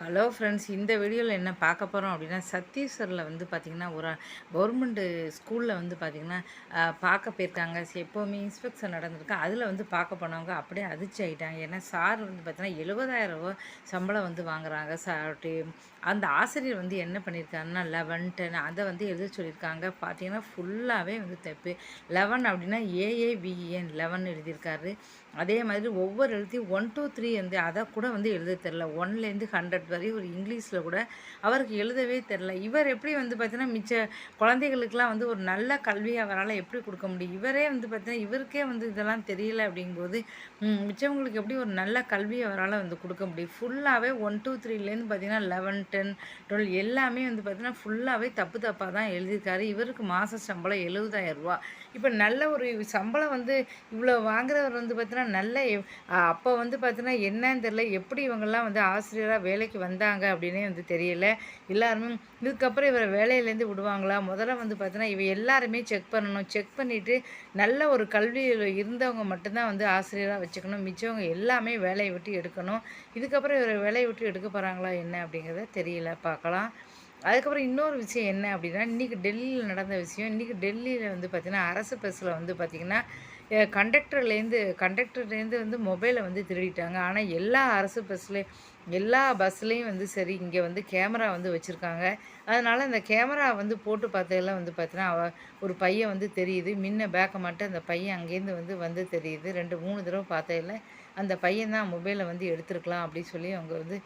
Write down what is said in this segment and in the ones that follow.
Hello friends இந்த வீடியோவில் என்ன பார்க்க போகிறோம் அப்படின்னா சத்தீஸ்வரில் வந்து பார்த்திங்கன்னா ஒரு கவர்மெண்ட்டு ஸ்கூலில் வந்து பார்த்திங்கன்னா பார்க்க போயிருக்காங்க. எப்போவுமே இன்ஸ்பெக்ஷன் நடந்திருக்கு. அதில் வந்து பார்க்க போனவங்க அப்படியே அதிர்ச்சி ஆகிட்டாங்க ஏன்னா சார் வந்து பார்த்திங்கன்னா எழுபதாயிரம் ரூபா சம்பளம் வந்து வாங்குறாங்க. சார்ட்டு அந்த ஆசிரியர் வந்து என்ன பண்ணியிருக்காருன்னா லெவன் டென் அதை வந்து எழுத சொல்லியிருக்காங்க. பார்த்தீங்கன்னா ஃபுல்லாகவே வந்து தப்பு லெவன் அப்படின்னா ஏஏவிஇஎன் லெவன் எழுதியிருக்காரு. அதே மாதிரி ஒவ்வொரு எழுத்தையும் ஒன் டூ த்ரீ வந்து அதை கூட வந்து எழுத தெரில ஒன்லேருந்து ஹண்ட்ரட் வரை ஒரு இங்கிலீஷில் கூட அவருக்கு எழுதவே தெரில இவர் எப்படி வந்து பார்த்தீங்கன்னா மிச்ச குழந்தைகளுக்கெல்லாம் வந்து ஒரு நல்ல கல்வி அவரால் எப்படி கொடுக்க முடியும்? இவரே வந்து பார்த்தீங்கன்னா இவருக்கே வந்து இதெல்லாம் தெரியல அப்படிங்கும்போது மிச்சவங்களுக்கு எப்படி ஒரு நல்ல கல்வி அவரால் வந்து கொடுக்க முடியும்? ஃபுல்லாகவே ஒன் டூ த்ரீலேருந்து பார்த்தீங்கன்னா லெவன் டென் டுவெல் எல்லாமே வந்து பார்த்தீங்கன்னா ஃபுல்லாகவே தப்பு தப்பாக தான் எழுதியிருக்காரு. இவருக்கு மாத சம்பளம் எழுபதாயிரம் ரூபா இப்போ நல்ல ஒரு சம்பளம் வந்து இவ்வளோ வாங்குறவர் வந்து பார்த்தீங்கன்னா நல்ல அப்போ வந்து பார்த்தீங்கன்னா என்னன்னு தெரியல. எப்படி இவங்கெல்லாம் வந்து ஆசிரியராக வேலைக்கு வந்தாங்க அப்படின்னே வந்து தெரியல. எல்லாருமே இதுக்கப்புறம் இவரை வேலையிலேருந்து விடுவாங்களா? முதல்ல வந்து பார்த்தீங்கன்னா இவ எல்லாருமே செக் பண்ணணும். செக் பண்ணிவிட்டு நல்ல ஒரு கல்வியில் இருந்தவங்க மட்டும்தான் வந்து ஆசிரியராக வச்சுக்கணும். மிச்சவங்க எல்லாமே வேலையை விட்டு எடுக்கணும். இதுக்கப்புறம் இவரை வேலையை விட்டு எடுக்க போகிறாங்களா என்ன அப்படிங்கிறத தெரியல. பார்க்கலாம். அதுக்கப்புறம் இன்னொரு விஷயம் என்ன அப்படின்னா இன்றைக்கி டெல்லியில் நடந்த விஷயம் இன்றைக்கி டெல்லியில் வந்து பார்த்திங்கன்னா அரசு பஸ்ஸில் வந்து பார்த்திங்கன்னா கண்டக்டர்லேருந்து கண்டக்டர்லேருந்து வந்து மொபைலை வந்து திருடிட்டாங்க. ஆனால் எல்லா அரசு பஸ்லேயும் எல்லா பஸ்லேயும் வந்து சரி இங்கே வந்து கேமரா வந்து வச்சுருக்காங்க. அதனால் அந்த கேமரா வந்து போட்டு பார்த்ததெல்லாம் வந்து பார்த்தீங்கன்னா ஒரு பையன் வந்து தெரியுது. முன்ன பேக்கை மட்டும் அந்த பையன் அங்கேருந்து வந்து வந்து தெரியுது. ரெண்டு மூணு தடவை பார்த்ததில்ல அந்த பையன் தான் மொபைலை வந்து எடுத்துருக்கலாம் அப்படின்னு சொல்லி அவங்க வந்து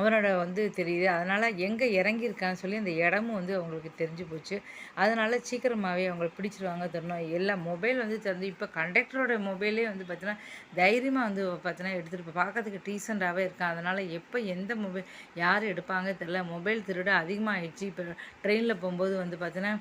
அவனோட வந்து தெரியுது. அதனால் எங்கே இறங்கியிருக்கான்னு சொல்லி அந்த இடமும் வந்து அவங்களுக்கு தெரிஞ்சு போச்சு. அதனால் சீக்கிரமாகவே அவங்களை பிடிச்சிருவாங்க தரணும். எல்லா மொபைல் வந்து திறந்து இப்போ கண்டக்டரோட மொபைலே வந்து பார்த்தீங்கன்னா தைரியமாக வந்து பார்த்தீங்கன்னா எடுத்துகிட்டு பார்க்கறதுக்கு டீசெண்டாகவே இருக்கான். அதனால் எப்போ எந்த மொபைல் யார் எடுப்பாங்க தெரில மொபைல் திருட அதிகமாகிடுச்சு இப்போ ட்ரெயினில் போகும்போது வந்து பார்த்தீங்கன்னா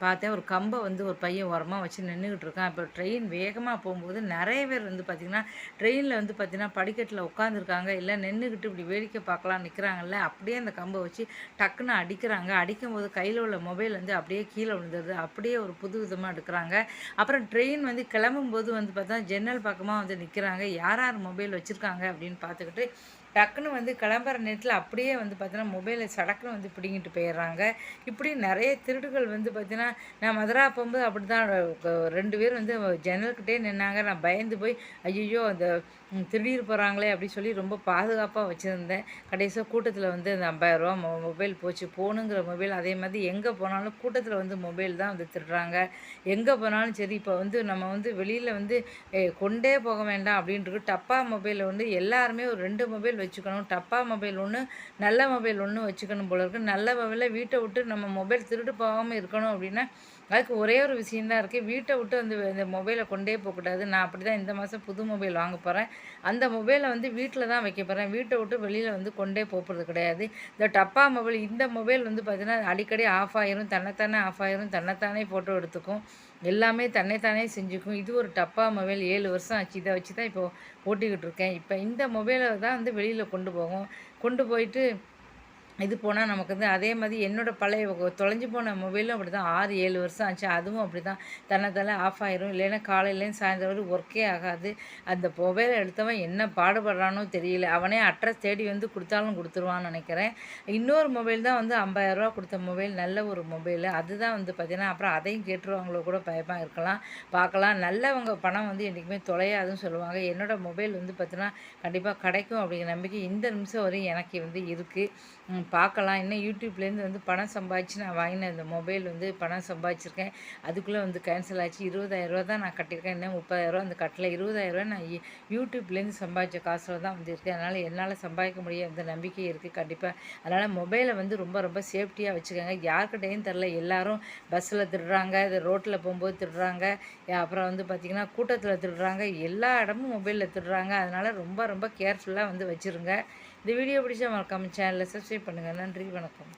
பார்த்தேன். ஒரு கம்பை வந்து ஒரு பையன் உரமாக வச்சு நின்றுக்கிட்டு இருக்கான். இப்போ ட்ரெயின் வேகமாக போகும்போது நிறைய பேர் வந்து பார்த்திங்கன்னா ட்ரெயினில் வந்து பார்த்திங்கன்னா படிக்கட்டில் உட்காந்துருக்காங்க இல்லை நின்றுக்கிட்டு இப்படி வேடிக்கை பார்க்கலாம் பார்க்கலாம் நிற்கிறாங்கல்ல அப்படியே அந்த கம்பை வச்சு டக்குன்னு அடிக்கிறாங்க. அடிக்கும்போது கையில் உள்ள மொபைல் வந்து அப்படியே கீழே விழுந்துருது அப்படியே ஒரு புது விதமாக எடுக்கிறாங்க. அப்புறம் ட்ரெயின் வந்து கிளம்பும்போது வந்து பார்த்தா ஜன்னல் பக்கமாக வந்து நிற்கிறாங்க யார் யார் மொபைல் வச்சுருக்காங்க அப்படின்னு பார்த்துக்கிட்டு டக்குன்னு வந்து கிளம்புற நேரத்தில் அப்படியே வந்து பார்த்தீங்கன்னா மொபைலை சடக்குன்னு வந்து பிடிங்கிட்டு போயிடுறாங்க. இப்படி நிறைய திருடுகள் வந்து பார்த்தீங்கன்னா நான் மதுரா போகும்போது அப்படி தான் ரெண்டு பேர் வந்து ஜன்னல்கிட்டே நின்னாங்க. நான் பயந்து போய் ஐயோ அந்த திருடிட்டு போகிறாங்களே அப்படின்னு சொல்லி ரொம்ப பாதுகாப்பாக வச்சுருந்தேன். கடைசியாக கூட்டத்தில் வந்து அந்த ஐம்பதாயிரரூவா மொ மொபைல் போச்சு. போகணுங்கிற மொபைல் அதே மாதிரி எங்கே போனாலும் கூட்டத்தில் வந்து மொபைல் தான் வந்து திருடுறாங்க. எங்கே போனாலும் சரி இப்போ வந்து நம்ம வந்து வெளியில் வந்து கொண்டே போக வேண்டாம் அப்படின்ட்டு டப்பா மொபைலில் வந்து எல்லாருமே ஒரு ரெண்டு மொபைல் வச்சுக்கணும். டப்பா மொபைல் ஒன்று நல்ல மொபைல் ஒன்று வச்சுக்கணும் போல இருக்குது நல்ல மொபைலில் வீட்டை விட்டு நம்ம மொபைல் திருட்டு போகாமல் இருக்கணும் அப்படின்னா அதுக்கு ஒரே ஒரு விஷயந்தான் இருக்குது வீட்டை விட்டு வந்து இந்த மொபைலை கொண்டே போகக்கூடாது நான் அப்படி தான் இந்த மாதம் புது மொபைல் வாங்க போகிறேன் அந்த மொபைலை வந்து வீட்டில் தான் வைக்க போகிறேன் வீட்டை விட்டு வெளியில் வந்து கொண்டே போகிறது கிடையாது. இந்த டப்பா மொபைல் இந்த மொபைல் வந்து பார்த்திங்கன்னா அடிக்கடி ஆஃப் ஆயிரும். தன்னைத்தானே ஆஃப் ஆயிரும். தன்னைத்தானே ஃபோட்டோ எடுத்துக்கும். எல்லாமே தன்னைத்தானே செஞ்சுக்கும். இது ஒரு டப்பா மொபைல். ஏழு வருஷம் ஆச்சு. இதை வச்சு தான் இப்போது ஓட்டிக்கிட்டு இருக்கேன். இப்போ இந்த மொபைலை தான் வந்து வெளியில் கொண்டு போகும். கொண்டு போயிட்டு இது போனால் நமக்கு வந்து அதே மாதிரி என்னோடய பழைய தொலைஞ்சு போன மொபைலும் அப்படி தான் ஆறு ஏழு வருஷம் ஆச்சு. அதுவும் அப்படி தான் தன்னை ஆஃப் ஆயிரும். இல்லைன்னா காலையிலேயும் சாயந்தரம் வரை ஒர்க்கே ஆகாது. அந்த மொபைலை எடுத்தவன் என்ன பாடுபடுறானோ தெரியல. அவனே அட்ரஸ் தேடி வந்து கொடுத்தாலும் கொடுத்துருவான்னு நினைக்கிறேன். இன்னொரு மொபைல் தான் வந்து ஐம்பதாயிரரூவா கொடுத்த மொபைல் நல்ல ஒரு மொபைல் அதுதான் வந்து பார்த்திங்கன்னா அப்புறம் அதையும் கேட்டுருவாங்களோ கூட பயமாக இருக்கலாம். பார்க்கலாம். நல்லவங்க பணம் வந்து என்றைக்குமே தொலையாதுன்னு சொல்லுவாங்க. என்னோடய மொபைல் வந்து பார்த்தீங்கன்னா கண்டிப்பாக கிடைக்கும் அப்படிங்கிற நம்பிக்கை இந்த நிமிஷம் வரையும் எனக்கு வந்து இருக்குது பார்க்கலாம். இன்னும் யூடியூப்லேருந்து வந்து பணம் சம்பாதிச்சு நான் வாங்கின இந்த மொபைல் வந்து பணம் சம்பாதிச்சிருக்கேன். அதுக்குள்ளே வந்து கேன்சல் ஆச்சு. இருபதாயிரரூவா தான் நான் கட்டியிருக்கேன். இன்னும் முப்பதாயிரரூவா அந்த கட்டில் இருபதாயிரரூவா நான் யூடியூப்லேருந்து சம்பாதிச்ச காசில் தான் வந்துருக்கேன் அதனால் என்னால் சம்பாதிக்க முடியும் அந்த நம்பிக்கை இருக்குது கண்டிப்பாக அதனால் மொபைலை வந்து ரொம்ப ரொம்ப சேஃப்டியாக வச்சுக்கோங்க. யாருக்கிட்டேயும் தெரில. எல்லாரும் பஸ்ஸில் திருடுறாங்க இது ரோட்டில் போகும்போது திருடுறாங்க அப்புறம் வந்து பார்த்திங்கன்னா கூட்டத்தில் திருடுறாங்க. எல்லா இடமும் மொபைலில் திருடுறாங்க. அதனால் ரொம்ப ரொம்ப கேர்ஃபுல்லாக வந்து வச்சுருங்க. இந்த வீடியோ பிடிச்சா மறக்காமல் சேனலில் சப்ஸ்கிரைப் பண்ணுங்கள் நன்றி வணக்கம்.